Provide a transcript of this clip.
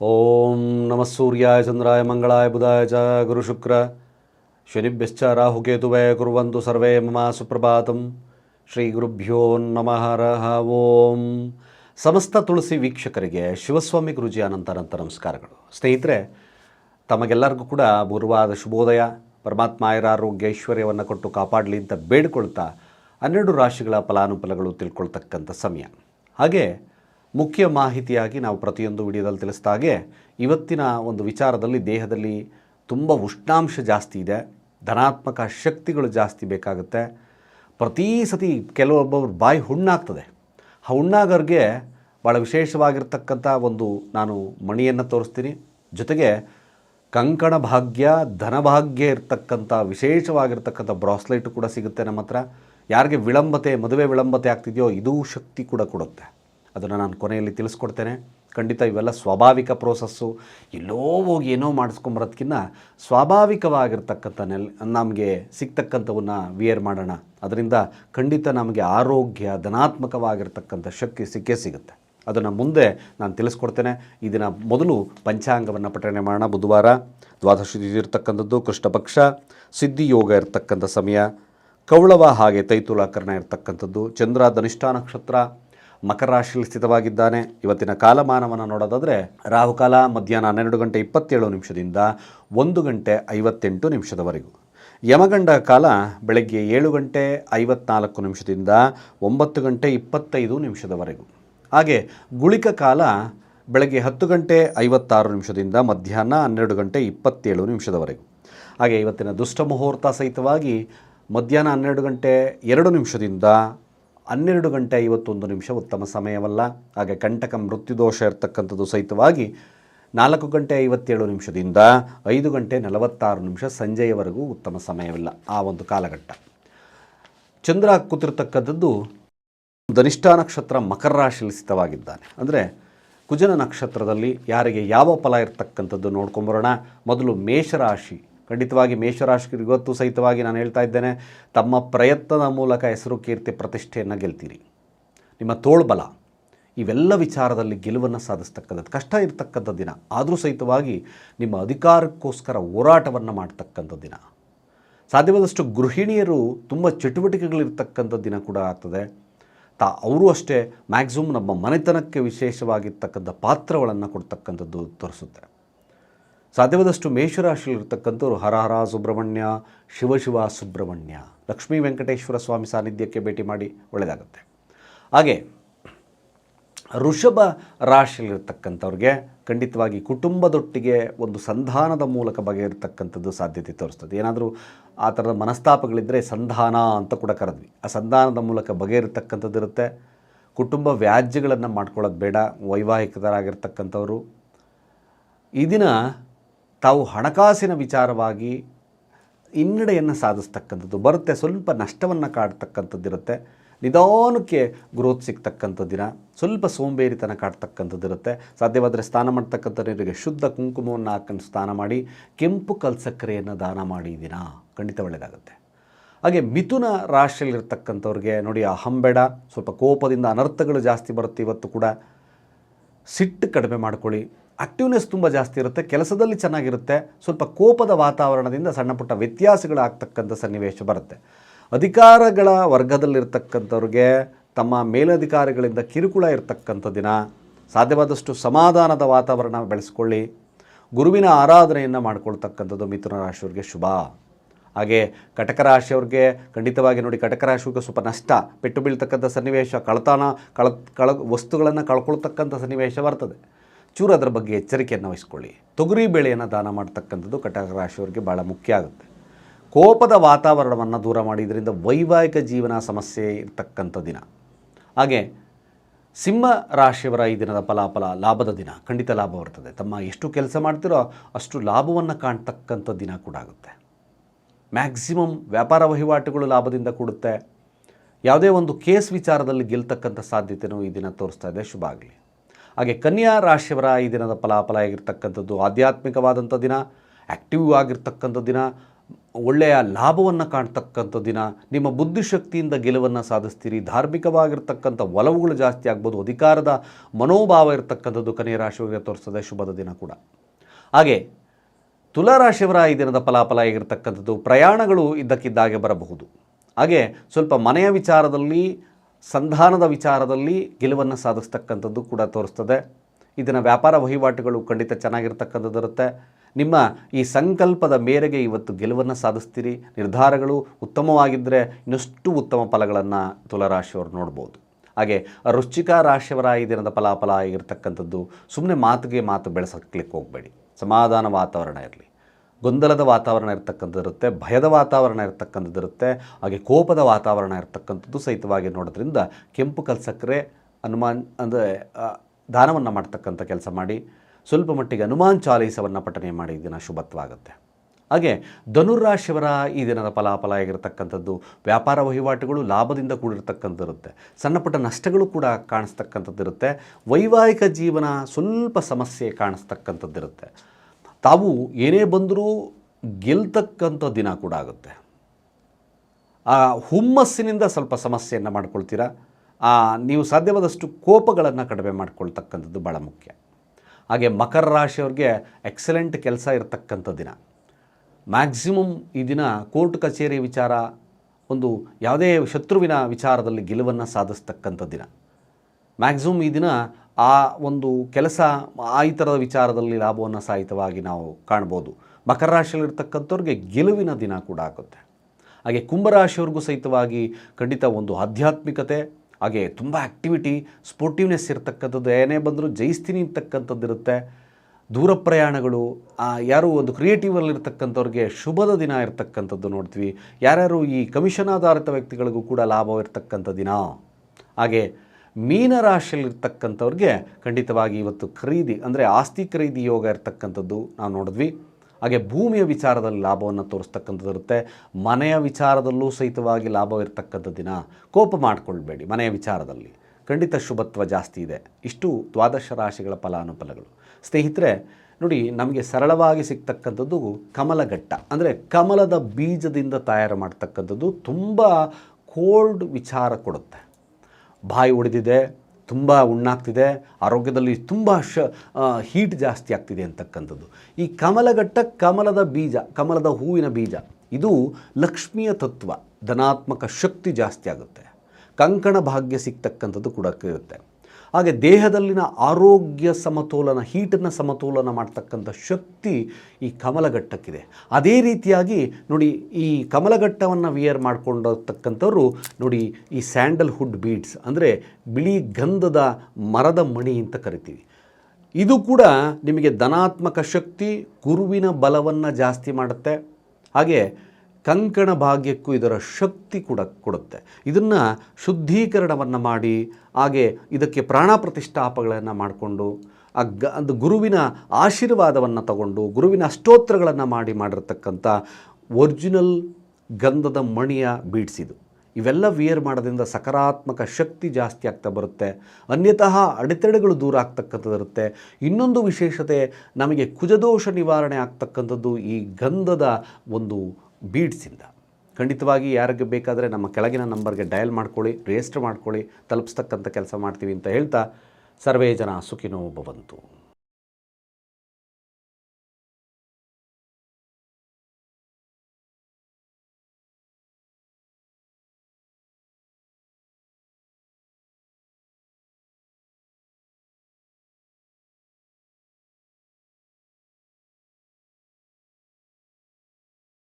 ಓಂ ನಮಃ ಸೂರ್ಯಾಯ ಚಂದ್ರಾಯ ಮಂಗಳಾಯ ಬುಧಾಯ ಚ ಗುರು ಶುಕ್ರ ಶನಿಭ್ಯಶ್ಚ ರಾಹುಕೇತುವೇ ಕುರುವಂತು ಸರ್ವೇ ಮಮ ಸುಪ್ರಭಾತಂ ಶ್ರೀ ಗುರುಭ್ಯೋ ನಮಃ ರಹ ಓಂ ಸಮಸ್ತ ತುಳಸಿ ವೀಕ್ಷಕರಿಗೆ ಶಿವಸ್ವಾಮಿ ಗುರುಜಿ ಅನಂತ ಅನಂತ ನಮಸ್ಕಾರಗಳು. ಸ್ನೇಹಿತರೆ, ತಮಗೆಲ್ಲರಿಗೂ ಕೂಡ ಪೂರ್ವಾದ ಶುಭೋದಯ. ಪರಮಾತ್ಮ ಆಯರ ಆರೋಗ್ಯ ಐಶ್ವರ್ಯವನ್ನು ಕೊಟ್ಟು ಕಾಪಾಡಲಿ ಅಂತ ಬೇಡಿಕೊಳ್ತಾ ಹನ್ನೆರಡು ರಾಶಿಗಳ ಫಲಾನುಫಲಗಳು ತಿಳ್ಕೊಳ್ತಕ್ಕಂಥ ಸಮಯ. ಹಾಗೆ ಮುಖ್ಯ ಮಾಹಿತಿಯಾಗಿ ನಾವು ಪ್ರತಿಯೊಂದು ವಿಡಿಯೋದಲ್ಲಿ ತಿಳಿಸಿದ ಹಾಗೆ ಇವತ್ತಿನ ಒಂದು ವಿಚಾರದಲ್ಲಿ ದೇಹದಲ್ಲಿ ತುಂಬ ಉಷ್ಣಾಂಶ ಜಾಸ್ತಿ ಇದೆ, ಧನಾತ್ಮಕ ಶಕ್ತಿಗಳು ಜಾಸ್ತಿ ಬೇಕಾಗುತ್ತೆ. ಪ್ರತಿ ಸತಿ ಕೆಲವೊಬ್ಬರ ಬಾಯಿ ಹುಣ್ಣಾಗ್ತದೆ. ಆ ಹುಣ್ಣಾಗೋರಿಗೆ ಭಾಳ ವಿಶೇಷವಾಗಿರ್ತಕ್ಕಂಥ ಒಂದು ನಾನು ಮಣಿಯನ್ನು ತೋರಿಸ್ತೀನಿ. ಜೊತೆಗೆ ಕಂಕಣ ಭಾಗ್ಯ ಧನಭಾಗ್ಯ ಇರ್ತಕ್ಕಂಥ ವಿಶೇಷವಾಗಿರ್ತಕ್ಕಂಥ ಬ್ರಾಸ್ಲೈಟು ಕೂಡ ಸಿಗುತ್ತೆ ನಮ್ಮ ಹತ್ರ. ಯಾರಿಗೆ ವಿಳಂಬತೆ, ಮದುವೆ ವಿಳಂಬತೆ ಆಗ್ತಿದೆಯೋ, ಇದೂ ಶಕ್ತಿ ಕೂಡ ಕೊಡುತ್ತೆ. ಅದನ್ನು ನಾನು ಕೊನೆಯಲ್ಲಿ ತಿಳಿಸ್ಕೊಡ್ತೇನೆ. ಖಂಡಿತ ಇವೆಲ್ಲ ಸ್ವಾಭಾವಿಕ ಪ್ರೋಸಸ್ಸು ಎಲ್ಲೋ ಹೋಗಿ ಏನೋ ಮಾಡಿಸ್ಕೊಂಬರೋದಕ್ಕಿಂತ ಸ್ವಾಭಾವಿಕವಾಗಿರ್ತಕ್ಕಂಥ ನೆಲ್, ನಮಗೆ ಸಿಗ್ತಕ್ಕಂಥವನ್ನ ವಿಯರ್ ಮಾಡೋಣ. ಅದರಿಂದ ಖಂಡಿತ ನಮಗೆ ಆರೋಗ್ಯ, ಧನಾತ್ಮಕವಾಗಿರ್ತಕ್ಕಂಥ ಶಕ್ತಿ ಸಿಕ್ಕೇ ಸಿಗುತ್ತೆ. ಅದನ್ನು ಮುಂದೆ ನಾನು ತಿಳಿಸ್ಕೊಡ್ತೇನೆ. ಇದನ್ನು ದಿನ ಮೊದಲು ಪಂಚಾಂಗವನ್ನು ಪಠಣೆ ಮಾಡೋಣ ಬುಧವಾರ. ದ್ವಾದಶ ಇರ್ತಕ್ಕಂಥದ್ದು ಕೃಷ್ಣ ಪಕ್ಷ. ಸಿದ್ಧಿ ಯೋಗ ಇರ್ತಕ್ಕಂಥ ಸಮಯ. ಕೌಳವ ಹಾಗೆ ತೈತುಲಾಕರಣ ಇರ್ತಕ್ಕಂಥದ್ದು. ಚಂದ್ರ ಧನಿಷ್ಠಾ ನಕ್ಷತ್ರ ಮಕರ ರಾಶಿಯಲ್ಲಿ ಸ್ಥಿತವಾಗಿದ್ದಾನೆ. ಇವತ್ತಿನ ಕಾಲಮಾನವನ್ನು ನೋಡೋದಾದರೆ ರಾಹುಕಾಲ ಮಧ್ಯಾಹ್ನ ಹನ್ನೆರಡು ಗಂಟೆ ಇಪ್ಪತ್ತೇಳು ನಿಮಿಷದಿಂದ ಒಂದು ಗಂಟೆ ಐವತ್ತೆಂಟು ನಿಮಿಷದವರೆಗೂ. ಯಮಗಂಡ ಕಾಲ ಬೆಳಗ್ಗೆ ಏಳು ಗಂಟೆ ಐವತ್ನಾಲ್ಕು ನಿಮಿಷದಿಂದ ಒಂಬತ್ತು ಗಂಟೆ ಇಪ್ಪತ್ತೈದು ನಿಮಿಷದವರೆಗೂ. ಹಾಗೆ ಗುಳಿಕ ಕಾಲ ಬೆಳಗ್ಗೆ ಹತ್ತು ಗಂಟೆ ಐವತ್ತಾರು ನಿಮಿಷದಿಂದ ಮಧ್ಯಾಹ್ನ ಹನ್ನೆರಡು ಗಂಟೆ ಇಪ್ಪತ್ತೇಳು ನಿಮಿಷದವರೆಗೂ. ಹಾಗೆ ಇವತ್ತಿನ ದುಷ್ಟ ಮುಹೂರ್ತ ಸಹಿತವಾಗಿ ಮಧ್ಯಾಹ್ನ ಹನ್ನೆರಡು ಗಂಟೆ ಎರಡು ನಿಮಿಷದಿಂದ ಹನ್ನೆರಡು ಗಂಟೆ ಐವತ್ತೊಂದು ನಿಮಿಷ ಉತ್ತಮ ಸಮಯವಲ್ಲ. ಹಾಗೆ ಕಂಟಕ ಮೃತ್ಯುದೋಷ ಇರತಕ್ಕಂಥದ್ದು ಸಹಿತವಾಗಿ ನಾಲ್ಕು ಗಂಟೆ ಐವತ್ತೇಳು ನಿಮಿಷದಿಂದ ಐದು ಗಂಟೆ ನಲವತ್ತಾರು ನಿಮಿಷ ಸಂಜೆಯವರೆಗೂ ಉತ್ತಮ ಸಮಯವಿಲ್ಲ. ಆ ಒಂದು ಕಾಲಘಟ್ಟ. ಚಂದ್ರ ಕೂತಿರ್ತಕ್ಕಂಥದ್ದು ಧನಿಷ್ಠ ನಕ್ಷತ್ರ ಮಕರ ರಾಶಿಯಲ್ಲಿ ಸ್ಥಿತವಾಗಿದ್ದಾನೆ. ಅಂದರೆ ಕುಜನ ನಕ್ಷತ್ರದಲ್ಲಿ ಯಾರಿಗೆ ಯಾವ ಫಲ ಇರತಕ್ಕಂಥದ್ದು ನೋಡ್ಕೊಂಬರೋಣ. ಮೊದಲು ಮೇಷರಾಶಿ ಖಂಡಿತವಾಗಿ ಮೇಷರಾಶಿಗೆ ಇವತ್ತು ಸಹಿತವಾಗಿ ನಾನು ಹೇಳ್ತಾ ಇದ್ದೇನೆ, ತಮ್ಮ ಪ್ರಯತ್ನದ ಮೂಲಕ ಹೆಸರು ಕೀರ್ತಿ ಪ್ರತಿಷ್ಠೆಯನ್ನು ಗೆಲ್ತೀರಿ. ನಿಮ್ಮ ತೋಳ್ಬಲ ಇವೆಲ್ಲ ವಿಚಾರದಲ್ಲಿ ಗೆಲುವನ್ನು ಸಾಧಿಸ್ತಕ್ಕಂಥದ್ದು, ಕಷ್ಟ ಇರತಕ್ಕಂಥ ದಿನ, ಆದರೂ ಸಹಿತವಾಗಿ ನಿಮ್ಮ ಅಧಿಕಾರಕ್ಕೋಸ್ಕರ ಹೋರಾಟವನ್ನು ಮಾಡ್ತಕ್ಕಂಥ ದಿನ. ಸಾಧ್ಯವಾದಷ್ಟು ಗೃಹಿಣಿಯರು ತುಂಬ ಚಟುವಟಿಕೆಗಳಿರ್ತಕ್ಕಂಥ ದಿನ ಕೂಡ ಆಗ್ತದೆ. ತಾ, ಅವರು ಅಷ್ಟೇ ಮ್ಯಾಕ್ಸಿಮಮ್ ನಮ್ಮ ಮನೆತನಕ್ಕೆ ವಿಶೇಷವಾಗಿರ್ತಕ್ಕಂಥ ಪಾತ್ರಗಳನ್ನು ಕೊಡ್ತಕ್ಕಂಥದ್ದು ತೋರಿಸುತ್ತೆ. ಸಾಧ್ಯವಾದಷ್ಟು ಮೇಷರಾಶಿಯಲ್ಲಿರ್ತಕ್ಕಂಥವ್ರು ಹರ ಹರ ಸುಬ್ರಹ್ಮಣ್ಯ ಶಿವಶಿವ ಸುಬ್ರಹ್ಮಣ್ಯ. ಲಕ್ಷ್ಮೀ ವೆಂಕಟೇಶ್ವರ ಸ್ವಾಮಿ ಸಾನ್ನಿಧ್ಯಕ್ಕೆ ಭೇಟಿ ಮಾಡಿ ಒಳ್ಳೆಯದಾಗುತ್ತೆ. ಹಾಗೆ, ಋಷಭ ರಾಶಿಯಲ್ಲಿರ್ತಕ್ಕಂಥವ್ರಿಗೆ ಖಂಡಿತವಾಗಿ ಕುಟುಂಬದೊಟ್ಟಿಗೆ ಒಂದು ಸಂಧಾನದ ಮೂಲಕ ಬಗೆಯಿರ್ತಕ್ಕಂಥದ್ದು ಸಾಧ್ಯತೆ ತೋರಿಸ್ತದೆ. ಏನಾದರೂ ಆ ಥರದ ಮನಸ್ತಾಪಗಳಿದ್ದರೆ ಸಂಧಾನ ಅಂತ ಕೂಡ ಕರೆದ್ವಿ. ಆ ಸಂಧಾನದ ಮೂಲಕ ಬಗೆಯಿರತಕ್ಕಂಥದ್ದು ಇರುತ್ತೆ. ಕುಟುಂಬ ವ್ಯಾಜ್ಯಗಳನ್ನು ಮಾಡ್ಕೊಳ್ಳೋದು ಬೇಡ. ವೈವಾಹಿಕರಾಗಿರ್ತಕ್ಕಂಥವ್ರು. ಈ ದಿನ ತಾವು ಹಣಕಾಸಿನ ವಿಚಾರವಾಗಿ ಹಿನ್ನಡೆಯನ್ನು ಸಾಧಿಸ್ತಕ್ಕಂಥದ್ದು, ಬರುತ್ತೆ, ಸ್ವಲ್ಪ ನಷ್ಟವನ್ನು ಕಾಡ್ತಕ್ಕಂಥದ್ದಿರುತ್ತೆ, ನಿಧಾನಕ್ಕೆ ಗ್ರೋತ್ ಸಿಗ್ತಕ್ಕಂಥ ದಿನ ಸ್ವಲ್ಪ ಸೋಂಬೇರಿತನ ಕಾಡ್ತಕ್ಕಂಥದ್ದಿರುತ್ತೆ. ಸಾಧ್ಯವಾದರೆ ಸ್ನಾನ ಮಾಡ್ತಕ್ಕಂಥ ನೀರಿಗೆ ಶುದ್ಧ ಕುಂಕುಮವನ್ನು ಹಾಕೊಂಡು ಸ್ನಾನ ಮಾಡಿ, ಕೆಂಪು ಕಲ್ಸಕ್ಕರೆಯನ್ನು ದಾನ ಮಾಡಿ ದಿನ. ಖಂಡಿತ ಒಳ್ಳೆಯದಾಗುತ್ತೆ ಹಾಗೆ ಮಿಥುನ ರಾಶಿಯಲ್ಲಿರ್ತಕ್ಕಂಥವ್ರಿಗೆ ನೋಡಿ ಅಹಂಬೇಡ ಸ್ವಲ್ಪ ಕೋಪದಿಂದ ಅನರ್ಥಗಳು ಜಾಸ್ತಿ ಬರುತ್ತೆ ಇವತ್ತು ಕೂಡ. ಸಿಟ್ಟು ಕಡಿಮೆ ಮಾಡ್ಕೊಳ್ಳಿ. ಆಕ್ಟಿವ್ನೆಸ್ ತುಂಬ ಜಾಸ್ತಿ ಇರುತ್ತೆ, ಕೆಲಸದಲ್ಲಿ ಚೆನ್ನಾಗಿರುತ್ತೆ, ಸ್ವಲ್ಪ ಕೋಪದ ವಾತಾವರಣದಿಂದ ಸಣ್ಣ ಪುಟ್ಟ ವ್ಯತ್ಯಾಸಗಳಾಗ್ತಕ್ಕಂಥ ಸನ್ನಿವೇಶ ಬರುತ್ತೆ. ಅಧಿಕಾರಗಳ ವರ್ಗದಲ್ಲಿರ್ತಕ್ಕಂಥವ್ರಿಗೆ ತಮ್ಮ ಮೇಲಧಿಕಾರಿಗಳಿಂದ ಕಿರುಕುಳ ಇರತಕ್ಕಂಥ ದಿನ, ಸಾಧ್ಯವಾದಷ್ಟು ಸಮಾಧಾನದ ವಾತಾವರಣ ಬೆಳೆಸ್ಕೊಳ್ಳಿ. ಗುರುವಿನ ಆರಾಧನೆಯನ್ನು ಮಾಡ್ಕೊಳ್ತಕ್ಕಂಥದ್ದು ಮಿಥುನ ರಾಶಿಯವ್ರಿಗೆ ಶುಭ. ಹಾಗೆ ಕಟಕ ರಾಶಿಯವ್ರಿಗೆ ಖಂಡಿತವಾಗಿ ನೋಡಿ, ಕಟಕ ರಾಶಿಗೆ ಸ್ವಲ್ಪ ನಷ್ಟ, ಪೆಟ್ಟು ಬೀಳ್ತಕ್ಕಂಥ ಸನ್ನಿವೇಶ ಕಳತನ ಕಳ ಕಳ ವಸ್ತುಗಳನ್ನು ಕಳ್ಕೊಳ್ತಕ್ಕಂಥ ಸನ್ನಿವೇಶ ಬರ್ತದೆ. ಚೂರು ಅದರ ಬಗ್ಗೆ ಎಚ್ಚರಿಕೆಯನ್ನು ವಹಿಸ್ಕೊಳ್ಳಿ. ತೊಗರಿ ಬೇಳೆಯನ್ನು ದಾನ ಮಾಡ್ತಕ್ಕಂಥದ್ದು ಕಟಕ ರಾಶಿಯವರಿಗೆ ಭಾಳ ಮುಖ್ಯ ಆಗುತ್ತೆ. ಕೋಪದ ವಾತಾವರಣವನ್ನು ದೂರ ಮಾಡಿ ಇದರಿಂದ ವೈವಾಹಿಕ ಜೀವನ ಸಮಸ್ಯೆ ಇರ್ತಕ್ಕಂಥ ದಿನ. ಹಾಗೆ ಸಿಂಹ ರಾಶಿಯವರ ಈ ದಿನದ ಫಲಾಫಲ ಲಾಭದ ದಿನ, ಖಂಡಿತ ಲಾಭ ಬರ್ತದೆ. ತಮ್ಮ ಎಷ್ಟು ಕೆಲಸ ಮಾಡ್ತಿರೋ ಅಷ್ಟು ಲಾಭವನ್ನು ಕಾಣ್ತಕ್ಕಂಥ ದಿನ ಕೂಡ ಆಗುತ್ತೆ. ಮ್ಯಾಕ್ಸಿಮಮ್ ವ್ಯಾಪಾರ ವಹಿವಾಟುಗಳು ಲಾಭದಿಂದ ಕೂಡುತ್ತೆ. ಯಾವುದೇ ಒಂದು ಕೇಸ್ ವಿಚಾರದಲ್ಲಿ ಗೆಲ್ತಕ್ಕಂಥ ಸಾಧ್ಯತೆಯೂ ಈ ದಿನ ತೋರಿಸ್ತಾ ಇದೆ. ಶುಭ ಆಗಲಿ. ಹಾಗೆ ಕನ್ಯಾ ರಾಶಿಯವರ ಈ ದಿನದ ಫಲಾಫಲ ಆಗಿರ್ತಕ್ಕಂಥದ್ದು ಆಧ್ಯಾತ್ಮಿಕವಾದಂಥ ದಿನ ಆ್ಯಕ್ಟಿವ್ ಆಗಿರ್ತಕ್ಕಂಥ ದಿನ, ಒಳ್ಳೆಯ ಲಾಭವನ್ನು ಕಾಣ್ತಕ್ಕಂಥ ದಿನ, ನಿಮ್ಮ ಬುದ್ಧಿಶಕ್ತಿಯಿಂದ ಗೆಲುವನ್ನು ಸಾಧಿಸ್ತೀರಿ, ಧಾರ್ಮಿಕವಾಗಿರ್ತಕ್ಕಂಥ ಒಲವುಗಳು ಜಾಸ್ತಿ ಆಗ್ಬೋದು, ಅಧಿಕಾರದ ಮನೋಭಾವ ಇರತಕ್ಕಂಥದ್ದು ಕನ್ಯಾ ರಾಶಿಯವರಿಗೆ ತೋರಿಸ್ತದೆ. ಶುಭದ ದಿನ ಕೂಡ. ಹಾಗೆ ತುಲಾರಾಶಿಯವರ ಈ ದಿನದ ಫಲಾಫಲ ಆಗಿರ್ತಕ್ಕಂಥದ್ದು ಪ್ರಯಾಣಗಳು ಇದ್ದಕ್ಕಿದ್ದಾಗೆ ಬರಬಹುದು. ಹಾಗೆ ಸ್ವಲ್ಪ ಮನೆಯ ವಿಚಾರದಲ್ಲಿ ಸಂಧಾನದ ವಿಚಾರದಲ್ಲಿ ಗೆಲುವನ್ನು ಸಾಧಿಸ್ತಕ್ಕಂಥದ್ದು ಕೂಡ ತೋರಿಸ್ತದೆ. ಇದನ್ನು ವ್ಯಾಪಾರ ವಹಿವಾಟುಗಳು ಖಂಡಿತ ಚೆನ್ನಾಗಿರ್ತಕ್ಕಂಥದ್ದು ಇರುತ್ತೆ. ನಿಮ್ಮ ಈ ಸಂಕಲ್ಪದ ಮೇರೆಗೆ ಇವತ್ತು ಗೆಲುವನ್ನು ಸಾಧಿಸ್ತೀರಿ. ನಿರ್ಧಾರಗಳು ಉತ್ತಮವಾಗಿದ್ದರೆ ಇನ್ನಷ್ಟು ಉತ್ತಮ ಫಲಗಳನ್ನು ತುಲರಾಶಿಯವರು ನೋಡ್ಬೋದು. ಹಾಗೆ ವೃಶ್ಚಿಕ ರಾಶಿಯವರ ಈ ದಿನದ ಫಲಾಫಲ ಆಗಿರ್ತಕ್ಕಂಥದ್ದು ಸುಮ್ಮನೆ ಮಾತಿಗೆ ಮಾತು ಬೆಳೆಸಕ್ಲಿಕ್ಕೆ ಹೋಗಬೇಡಿ. ಸಮಾಧಾನ ವಾತಾವರಣ ಇರಲಿ. ಗೊಂದಲದ ವಾತಾವರಣ ಇರತಕ್ಕಂಥದ್ದು ಇರುತ್ತೆ, ಭಯದ ವಾತಾವರಣ ಇರ್ತಕ್ಕಂಥದ್ದು ಇರುತ್ತೆ, ಹಾಗೆ ಕೋಪದ ವಾತಾವರಣ ಇರತಕ್ಕಂಥದ್ದು ಸಹಿತವಾಗಿ ನೋಡೋದ್ರಿಂದ ಕೆಂಪು ಕಲ್ಸಕ್ಕರೆ ಹನುಮಾನ್ ಅಂದರೆ ದಾನವನ್ನು ಮಾಡ್ತಕ್ಕಂಥ ಕೆಲಸ ಮಾಡಿ, ಸ್ವಲ್ಪ ಮಟ್ಟಿಗೆ ಹನುಮಾನ್ ಚಾಲೀಸವನ್ನು ಪಠನೆ ಮಾಡಿ ದಿನ ಶುಭತ್ವಾಗುತ್ತೆ. ಹಾಗೆ ಧನುರಾಶಿಯವರ ಈ ದಿನದ ಫಲಾಫಲ ಆಗಿರತಕ್ಕಂಥದ್ದು ವ್ಯಾಪಾರ ವಹಿವಾಟುಗಳು ಲಾಭದಿಂದ ಕೂಡಿರ್ತಕ್ಕಂಥದ್ದು ಇರುತ್ತೆ, ಸಣ್ಣ ಪುಟ್ಟ ನಷ್ಟಗಳು ಕೂಡ ಕಾಣಿಸ್ತಕ್ಕಂಥದ್ದಿರುತ್ತೆ ವೈವಾಹಿಕ ಜೀವನ ಸ್ವಲ್ಪ ಸಮಸ್ಯೆ ಕಾಣಿಸ್ತಕ್ಕಂಥದ್ದು ಇರುತ್ತೆ. ತಾವು ಏನೇ ಬಂದರೂ ಗೆಲ್ತಕ್ಕಂಥ ದಿನ ಕೂಡ ಆಗುತ್ತೆ. ಆ ಹುಮ್ಮಸ್ಸಿನಿಂದ ಸ್ವಲ್ಪ ಸಮಸ್ಯೆಯನ್ನು ಮಾಡ್ಕೊಳ್ತೀರಾ? ಆ, ನೀವು ಸಾಧ್ಯವಾದಷ್ಟು ಕೋಪಗಳನ್ನು ಕಡಿಮೆ ಮಾಡ್ಕೊಳ್ತಕ್ಕಂಥದ್ದು ಭಾಳ ಮುಖ್ಯ. ಹಾಗೆ ಮಕರ ರಾಶಿಯವ್ರಿಗೆ ಎಕ್ಸಲೆಂಟ್ ಕೆಲಸ ಇರತಕ್ಕಂಥ ದಿನ. ಮ್ಯಾಕ್ಸಿಮಮ್ ಈ ದಿನ ಕೋರ್ಟ್ ಕಚೇರಿ ವಿಚಾರ ಒಂದು ಯಾವುದೇ ಶತ್ರುವಿನ ವಿಚಾರದಲ್ಲಿ ಗೆಲುವನ್ನು ಸಾಧಿಸ್ತಕ್ಕಂಥ ದಿನ. ಮ್ಯಾಕ್ಸಿಮಮ್ ಈ ದಿನ ಆ ಒಂದು ಕೆಲಸ ಆ ಈ ಥರದ ವಿಚಾರದಲ್ಲಿ ಲಾಭವನ್ನು ಸಹಿತವಾಗಿ ನಾವು ಕಾಣ್ಬೋದು. ಮಕರ ರಾಶಿಯಲ್ಲಿರ್ತಕ್ಕಂಥವ್ರಿಗೆ ಗೆಲುವಿನ ದಿನ ಕೂಡ ಆಗುತ್ತೆ. ಹಾಗೆ ಕುಂಭರಾಶಿಯವ್ರಿಗೂ ಸಹಿತವಾಗಿ ಖಂಡಿತ ಒಂದು ಆಧ್ಯಾತ್ಮಿಕತೆ, ಹಾಗೆ ತುಂಬ ಆ್ಯಕ್ಟಿವಿಟಿ ಸ್ಪೋರ್ಟಿವ್ನೆಸ್ ಇರ್ತಕ್ಕಂಥದ್ದು ಏನೇ ಬಂದರೂ ಜಯಿಸ್ತೀನಿ ಅಂತಕ್ಕಂಥದ್ದು ಇರುತ್ತೆ. ದೂರ ಪ್ರಯಾಣಗಳು ಯಾರು ಒಂದು ಕ್ರಿಯೇಟಿವಲ್ಲಿರ್ತಕ್ಕಂಥವ್ರಿಗೆ ಶುಭದ ದಿನ ಇರತಕ್ಕಂಥದ್ದು ನೋಡ್ತೀವಿ. ಯಾರ್ಯಾರು ಈ ಕಮಿಷನ್ ಆಧಾರಿತ ವ್ಯಕ್ತಿಗಳಿಗೂ ಕೂಡ ಲಾಭವಿರ್ತಕ್ಕಂಥ ದಿನ. ಹಾಗೆ ಮೀನರಾಶಿಯಲ್ಲಿರ್ತಕ್ಕಂಥವ್ರಿಗೆ ಖಂಡಿತವಾಗಿ ಇವತ್ತು ಖರೀದಿ, ಅಂದರೆ ಆಸ್ತಿ ಖರೀದಿ ಯೋಗ ಇರ್ತಕ್ಕಂಥದ್ದು ನಾವು ನೋಡಿದ್ವಿ. ಹಾಗೆ ಭೂಮಿಯ ವಿಚಾರದಲ್ಲಿ ಲಾಭವನ್ನು ತೋರಿಸ್ತಕ್ಕಂಥದ್ದು ಇರುತ್ತೆ. ಮನೆಯ ವಿಚಾರದಲ್ಲೂ ಸಹಿತವಾಗಿ ಲಾಭವಿರ್ತಕ್ಕಂಥ ದಿನ. ಕೋಪ ಮಾಡಿಕೊಳ್ಬೇಡಿ ಮನೆಯ ವಿಚಾರದಲ್ಲಿ. ಖಂಡಿತ ಶುಭತ್ವ ಜಾಸ್ತಿ ಇದೆ. ಇಷ್ಟು ದ್ವಾದಶ ರಾಶಿಗಳ ಫಲಾನುಫಲಗಳು. ಸ್ನೇಹಿತರೆ, ನೋಡಿ, ನಮಗೆ ಸರಳವಾಗಿ ಸಿಗ್ತಕ್ಕಂಥದ್ದು ಕಮಲಘಟ್ಟ. ಅಂದರೆ ಕಮಲದ ಬೀಜದಿಂದ ತಯಾರು ಮಾಡ್ತಕ್ಕಂಥದ್ದು ತುಂಬ ಕೋಲ್ಡ್ ವಿಚಾರ ಕೊಡುತ್ತೆ. ಬಾಯಿ ಒಡೆದಿದೆ, ತುಂಬ ಉಣ್ಣಾಗ್ತಿದೆ, ಆರೋಗ್ಯದಲ್ಲಿ ತುಂಬ ಶ ಹೀಟ್ ಜಾಸ್ತಿ ಆಗ್ತಿದೆ ಅಂತಕ್ಕಂಥದ್ದು. ಈ ಕಮಲಘಟ್ಟ ಕಮಲದ ಬೀಜ, ಕಮಲದ ಹೂವಿನ ಬೀಜ, ಇದು ಲಕ್ಷ್ಮಿಯ ತತ್ವ, ಧನಾತ್ಮಕ ಶಕ್ತಿ ಜಾಸ್ತಿ ಆಗುತ್ತೆ. ಕಂಕಣ ಭಾಗ್ಯ ಸಿಗ್ತಕ್ಕಂಥದ್ದು ಕೂಡ ಇರುತ್ತೆ. ಹಾಗೆ ದೇಹದಲ್ಲಿನ ಆರೋಗ್ಯ ಸಮತೋಲನ, ಹೀಟನ್ನು ಸಮತೋಲನ ಮಾಡ್ತಕ್ಕಂಥ ಶಕ್ತಿ ಈ ಕಮಲಘಟ್ಟಕ್ಕಿದೆ. ಅದೇ ರೀತಿಯಾಗಿ ನೋಡಿ ಈ ಕಮಲಘಟ್ಟವನ್ನು ವಿಯರ್ ಮಾಡ್ಕೊಂಡಿರ್ತಕ್ಕಂಥವ್ರು ನೋಡಿ ಈ ಸ್ಯಾಂಡಲ್ಹುಡ್ ಬೀಡ್ಸ್ ಅಂದರೆ ಬಿಳಿ ಗಂಧದ ಮರದ ಮಣಿ ಅಂತ ಕರಿತೀವಿ. ಇದು ಕೂಡ ನಿಮಗೆ ಧನಾತ್ಮಕ ಶಕ್ತಿ, ಗುರುವಿನ ಬಲವನ್ನು ಜಾಸ್ತಿ ಮಾಡುತ್ತೆ. ಹಾಗೆ ಕಂಕಣ ಭಾಗ್ಯಕ್ಕೂ ಇದರ ಶಕ್ತಿ ಕೂಡ ಕೊಡುತ್ತೆ. ಇದನ್ನು ಶುದ್ಧೀಕರಣವನ್ನು ಮಾಡಿ, ಹಾಗೆ ಇದಕ್ಕೆ ಪ್ರಾಣ ಪ್ರತಿಷ್ಠಾಪಗಳನ್ನು ಮಾಡಿಕೊಂಡು, ಆ ಗ, ಅದು ಗುರುವಿನ ಆಶೀರ್ವಾದವನ್ನು ತಗೊಂಡು, ಗುರುವಿನ ಅಷ್ಟೋತ್ರಗಳನ್ನು ಮಾಡಿ ಮಾಡಿರ್ತಕ್ಕಂಥ ಒರಿಜಿನಲ್ ಗಂಧದ ಮಣಿಯ ಬೀಡ್ಸ್ ಇದು. ಇವೆಲ್ಲ ವಿಯರ್ ಮಾಡೋದ್ರಿಂದ ಸಕಾರಾತ್ಮಕ ಶಕ್ತಿ ಜಾಸ್ತಿ ಆಗ್ತಾ ಬರುತ್ತೆ. ಅನ್ಯತಃ ಅಡೆತಡೆಗಳು ದೂರ ಆಗ್ತಕ್ಕಂಥದ್ದಿರುತ್ತೆ ಇನ್ನೊಂದು ವಿಶೇಷತೆ, ನಮಗೆ ಕುಜದೋಷ ನಿವಾರಣೆ ಆಗ್ತಕ್ಕಂಥದ್ದು ಈ ಗಂಧದ ಒಂದು ಬೀಡ್ಸಿಂದ ಖಂಡಿತವಾಗಿ ಯಾರಿಗೆ ಬೇಕಾದರೆ ನಮ್ಮ ಕೆಳಗಿನ ನಂಬರ್ಗೆ ಡಯಲ್ ಮಾಡ್ಕೊಳ್ಳಿ ರಿಜಿಸ್ಟರ್ ಮಾಡ್ಕೊಳ್ಳಿ, ತಲುಪಿಸ್ತಕ್ಕಂಥ ಕೆಲಸ ಮಾಡ್ತೀವಿ ಅಂತ ಹೇಳ್ತಾ ಸರ್ವೇ ಜನ ಸುಖಿನೋ ಭವಂತು